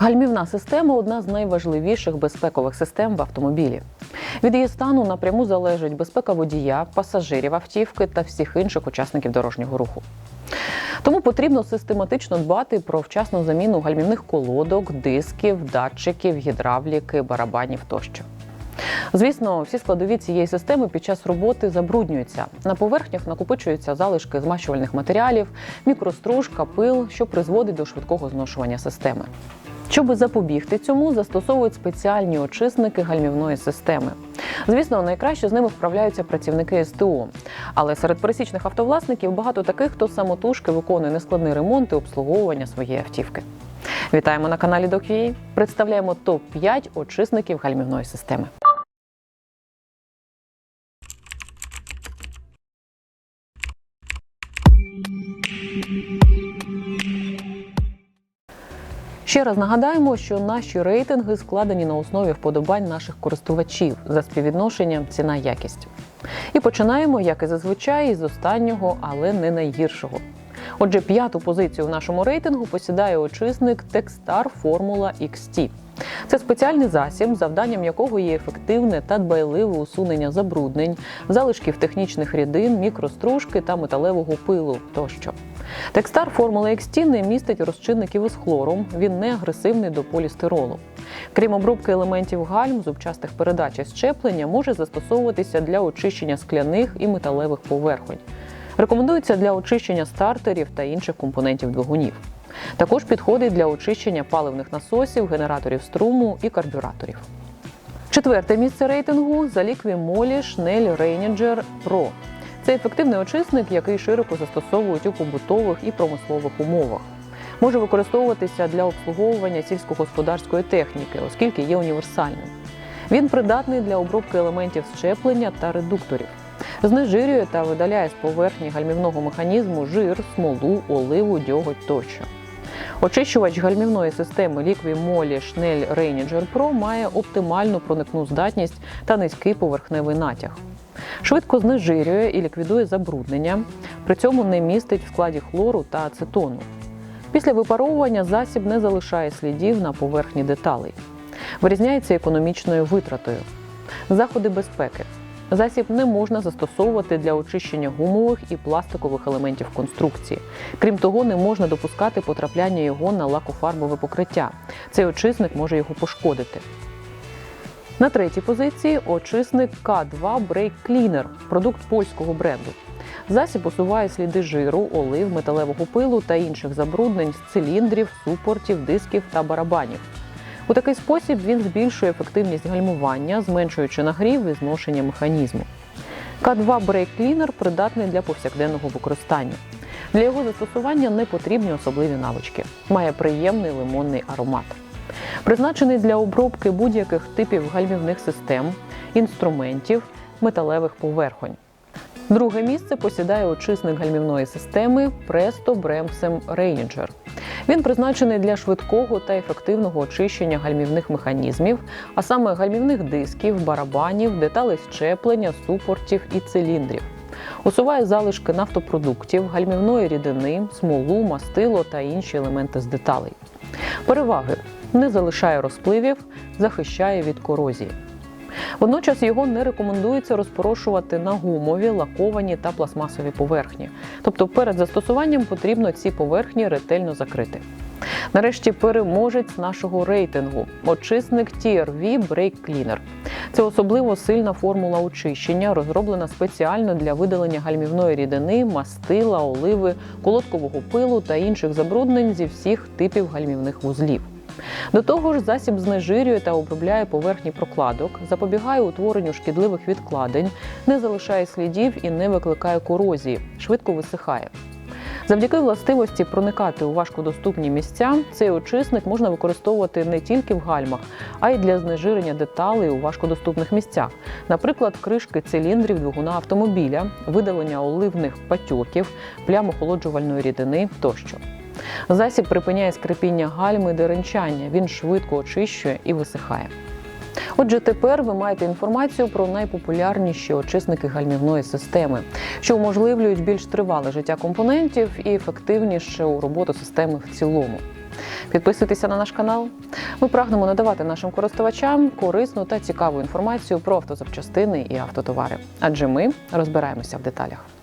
Гальмівна система одна з найважливіших безпекових систем в автомобілі. Від її стану напряму залежить безпека водія, пасажирів автівки та всіх інших учасників дорожнього руху. Тому потрібно систематично дбати про вчасну заміну гальмівних колодок, дисків, датчиків, гідравліки, барабанів тощо. Звісно, всі складові цієї системи під час роботи забруднюються. На поверхнях накопичуються залишки змащувальних матеріалів, мікростружка, пил, що призводить до швидкого зношування системи. Щоби запобігти цьому, застосовують спеціальні очисники гальмівної системи. Звісно, найкраще з ними вправляються працівники СТО. Але серед пересічних автовласників багато таких, хто самотужки виконує нескладний ремонт і обслуговування своєї автівки. Вітаємо на каналі DocUA. Представляємо топ 5 очисників гальмівної системи. Ще раз нагадаємо, що наші рейтинги складені на основі вподобань наших користувачів за співвідношенням ціна-якість. І починаємо, як і зазвичай, з останнього, але не найгіршого. Отже, п'яту позицію в нашому рейтингу посідає очисник Techstar Formula XT. Це спеціальний засіб, завданням якого є ефективне та дбайливе усунення забруднень, залишків технічних рідин, мікростружки та металевого пилу тощо. Текстар Формула XT не містить розчинників із хлором, він не агресивний до полістиролу. Крім обробки елементів гальм, зубчастих передач і щеплення може застосовуватися для очищення скляних і металевих поверхонь. Рекомендується для очищення стартерів та інших компонентів двигунів. Також підходить для очищення паливних насосів, генераторів струму і карбюраторів. Четверте місце рейтингу за лікві Молі Schnell Ranger Pro. Це ефективний очисник, який широко застосовують у побутових і промислових умовах. Може використовуватися для обслуговування сільськогосподарської техніки, оскільки є універсальним. Він придатний для обробки елементів щеплення та редукторів. Знежирює та видаляє з поверхні гальмівного механізму жир, смолу, оливу, дьоготь тощо. Очищувач гальмівної системи Liqui Moly Schnell Ranger Pro має оптимальну проникну здатність та низький поверхневий натяг. Швидко знежирює і ліквідує забруднення, при цьому не містить в складі хлору та ацетону. Після випаровування засіб не залишає слідів на поверхні деталей. Вирізняється економічною витратою. Заходи безпеки. Засіб не можна застосовувати для очищення гумових і пластикових елементів конструкції. Крім того, не можна допускати потрапляння його на лакофарбове покриття. Цей очисник може його пошкодити. На третій позиції очисник К2 Brake Cleaner – продукт польського бренду. Засіб усуває сліди жиру, олив, металевого пилу та інших забруднень з циліндрів, супортів, дисків та барабанів. У такий спосіб він збільшує ефективність гальмування, зменшуючи нагрів і зношення механізму. К2 Brake Cleaner придатний для повсякденного використання. Для його застосування не потрібні особливі навички. Має приємний лимонний аромат. Призначений для обробки будь-яких типів гальмівних систем, інструментів, металевих поверхонь. Друге місце посідає очисник гальмівної системи Presto Bremsem Ranger. Він призначений для швидкого та ефективного очищення гальмівних механізмів, а саме гальмівних дисків, барабанів, деталей щеплення, супортів і циліндрів. Усуває залишки нафтопродуктів, гальмівної рідини, смолу, мастило та інші елементи з деталей. Переваги не залишає розпливів, захищає від корозії. Водночас його не рекомендується розпорошувати на гумові, лаковані та пластмасові поверхні. Тобто перед застосуванням потрібно ці поверхні ретельно закрити. Нарешті переможець нашого рейтингу очисник TRV Brake Cleaner. Це особливо сильна формула очищення, розроблена спеціально для видалення гальмівної рідини, мастила, оливи, колодкового пилу та інших забруднень зі всіх типів гальмівних вузлів. До того ж, засіб знежирює та обробляє поверхні прокладок, запобігає утворенню шкідливих відкладень, не залишає слідів і не викликає корозії, швидко висихає. Завдяки властивості проникати у важкодоступні місця, цей очисник можна використовувати не тільки в гальмах, а й для знежирення деталей у важкодоступних місцях, наприклад, кришки циліндрів двигуна автомобіля, видалення оливних патьоків, плям охолоджувальної рідини тощо. Засіб припиняє скрипіння гальми і деренчання. Він швидко очищує і висихає. Отже, тепер ви маєте інформацію про найпопулярніші очисники гальмівної системи, що уможливлюють більш тривале життя компонентів і ефективніше у роботу системи в цілому. Підписуйтеся на наш канал. Ми прагнемо надавати нашим користувачам корисну та цікаву інформацію про автозапчастини і автотовари, адже ми розбираємося в деталях.